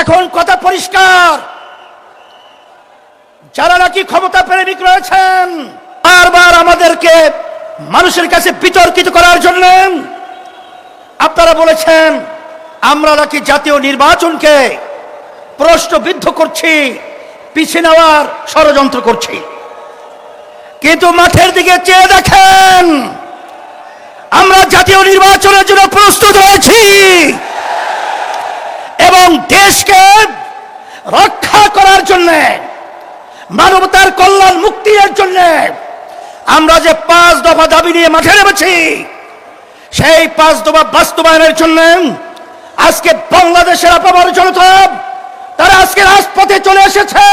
এখন কথা পরিষ্কার। যারা নাকি ক্ষমতা প্রেমিক রয়েছেন, বারবার আমাদেরকে মানুষের কাছে বিতর্কিত করার জন্য আপনারা বলেছেন, আমরা নাকি জাতীয় নির্বাচনকে প্রশ্নবিদ্ধ করছি পিছিয়ে নেওয়ার ষড়যন্ত্র করছি। কিন্তু মাঠের দিকে চেয়ে দেখেন, আমরা জাতীয় নির্বাচনের দেশকে রক্ষা করার জন্য, মানবতার কল্যাণ মুক্তির জন্য আমরা যে পাঁচ দফা দাবি নিয়ে মাঠে নেমেছি, সেই পাঁচ দফা বাস্তবায়নের জন্য আজকে বাংলাদেশের আপামার জনতা, তারা আজকে রাজপথে চলে এসেছে।